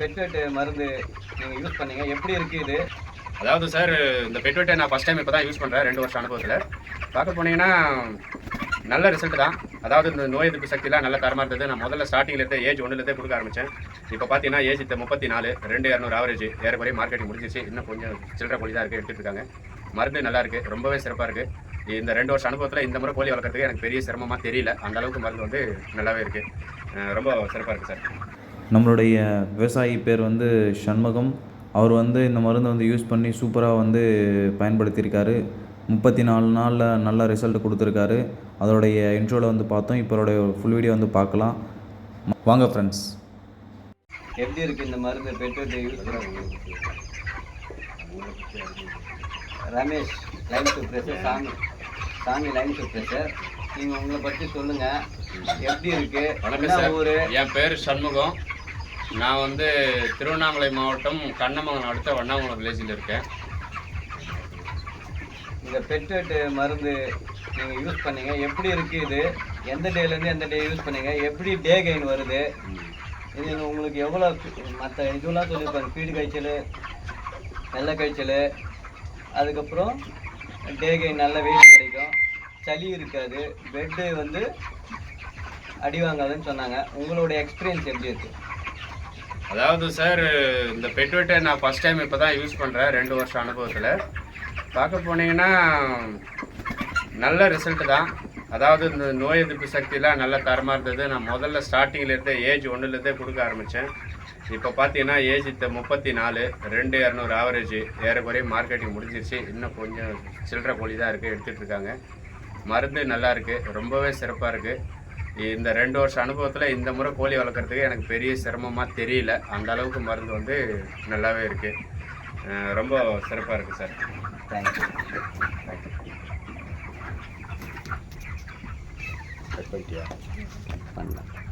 பெட்வெட் மருந்து நீங்கள் யூஸ் பண்ணீங்க. எப்படி இருக்குது இது? அதாவது சார் இந்த பெட்வெட்டை நான் ஃபஸ்ட் டைம் இப்போ தான் யூஸ் பண்ணுறேன் ரெண்டு வருஷம் அனுபவத்தில். பார்க்க போனீங்கன்னா நல்ல ரிசல்ட் தான். அதாவது இந்த நோய் எதிர்ப்பு சக்திலாம் நல்ல தரமாக இருந்தது. நான் முதல்ல ஸ்டார்டிங்லேருந்து ஏஜ் ஒன்றுலேருந்தே கொடுக்க ஆரம்பித்தேன் இப்போ பார்த்தீங்கன்னா ஏஜ் இப்போ முப்பத்தி நாலு ரெண்டு இரநூறு ஆவரேஜ் ஏறக்குறைய மார்க்கெட்டிங் முடிஞ்சிச்சு. இன்னும் கொஞ்சம் சில்லற கோழி தான் இருக்குது எடுத்துகிட்டு இருக்காங்க. மருந்து நல்லா இருக்குது ரொம்பவே சிறப்பாக இருக்குது இந்த ரெண்டு வருஷம் அனுபவத்தில் இந்த முறை கோழி வளர்க்குறதுக்கு எனக்கு பெரிய சிரமமாக தெரியல. அந்த அளவுக்கு மருந்து வந்து நல்லாவே இருக்குது ரொம்ப சிறப்பாக இருக்குது சார். நம்மளுடைய விவசாயி பேர் வந்து சண்முகம். அவர் வந்து இந்த மருந்தை வந்து யூஸ் பண்ணி சூப்பராக வந்து பயன்படுத்தியிருக்காரு. முப்பத்தி நாலு நாளில் நல்ல ரிசல்ட் கொடுத்துருக்காரு. அதோடைய இன்ட்ரோவில் வந்து பார்த்தோம். இப்போ அதோடைய ஃபுல் வீடியோ வந்து பார்க்கலாம். வாங்க ஃப்ரெண்ட்ஸ் எப்படி இருக்கு இந்த மருந்து பெட்வெட் யூஸ் ரமேஷ் லைன் சூப்ரேசர் சாமி. சாமி லைன் சூப்ரேசர் நீங்கள் உங்களை பற்றி சொல்லுங்கள் எப்படி இருக்கு? வணக்கம் என்ன சார். ஊர்? என் பேர் சண்முகம். நான் வந்து திருவண்ணாமலை மாவட்டம் கண்ணமங்கலம் அடுத்த வண்ணாமலம் வில்லேஜில் இருக்கேன். இந்த பெட்வெட் மருந்து நீங்கள் யூஸ் பண்ணீங்க. எப்படி இருக்குது இது? எந்த டேலேருந்து எந்த டே யூஸ் பண்ணீங்க? எப்படி டே கெயின் வருது? இது உங்களுக்கு எவ்வளோ மற்ற இதுவெல்லாம் சொல்லியிருப்பாங்க பீடு காய்ச்சல் வெள்ளை காய்ச்சல் அதுக்கப்புறம் டே கெயின் நல்ல வெயிட் கிடைக்கும். சளி இருக்காது. பெட்டு வந்து அடி வாங்காதுன்னு சொன்னாங்க. உங்களோட எக்ஸ்பீரியன்ஸ் எப்படி இருக்குது அதாவது சார் இந்த பெட்வெட்டை நான் ஃபஸ்ட் டைம் இப்போ தான் யூஸ் பண்ணுறேன் ரெண்டு வருஷம் அனுபவத்தில். பார்க்க போனீங்கன்னா நல்ல ரிசல்ட் தான். அதாவது இந்த நோய் எதிர்ப்பு சக்தியெலாம் நல்ல தரமாக இருந்தது. நான் முதல்ல ஸ்டார்டிங்லேருந்தே ஏஜ் ஒன்றுலேருந்தே கொடுக்க ஆரம்பித்தேன் இப்போ பார்த்தீங்கன்னா ஏஜ் இப்போ முப்பத்தி நாலு ரெண்டு இரநூறு ஆவரேஜ் ஏறக்குறைய மார்க்கெட்டிங் முடிஞ்சிருச்சு. இன்னும் கொஞ்சம் சில்லற கோழி தான் இருக்குது எடுத்துகிட்டு இருக்காங்க. மருந்து நல்லா இருக்குது ரொம்பவே சிறப்பாக இருக்குது இந்த ரெண்டு வருஷம் அனுபவத்தில் இந்த முறை கோழி வளர்க்குறதுக்கு எனக்கு பெரிய சிரமமாக தெரியல. அந்த அளவுக்கு மருந்து வந்து நல்லாவே இருக்குது ரொம்ப சிறப்பாக இருக்குது சார். தேங்க்யூ பண்ணிட்டியா பண்ணலாம்.